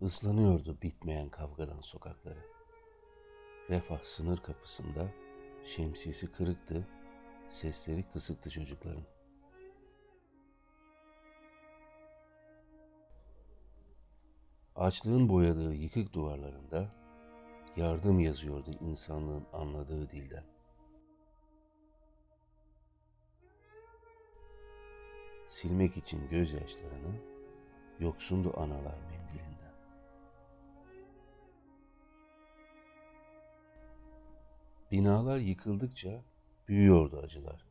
Islanıyordu bitmeyen kavgadan sokakları. Refah sınır kapısında şemsiyesi kırıktı, sesleri kısıktı çocukların. Açlığın boyadığı yıkık duvarlarında yardım yazıyordu insanlığın anladığı dilden. Silmek için gözyaşlarını yoksundu analar mendilinden. Binalar yıkıldıkça büyüyordu acılar.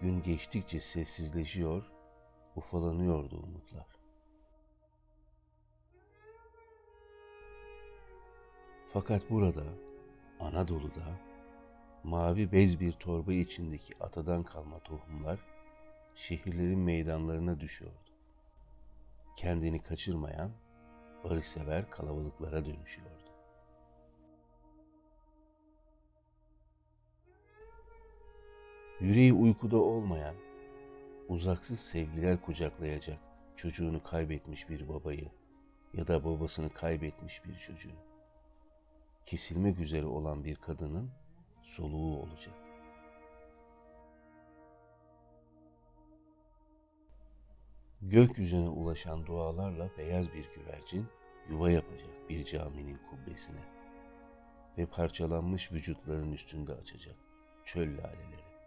Gün geçtikçe sessizleşiyor, ufalanıyordu umutlar. Fakat burada, Anadolu'da, mavi bez bir torba içindeki atadan kalma tohumlar şehirlerin meydanlarına düşüyordu. Kendini kaçırmayan, barışsever kalabalıklara dönüşüyordu. Yüreği uykuda olmayan, uzaksız sevgiler kucaklayacak çocuğunu kaybetmiş bir babayı ya da babasını kaybetmiş bir çocuğu. Kesilmek üzere olan bir kadının soluğu olacak. Gökyüzüne ulaşan dualarla beyaz bir güvercin yuva yapacak bir caminin kubbesine ve parçalanmış vücutların üstünde açacak çöl laleleri.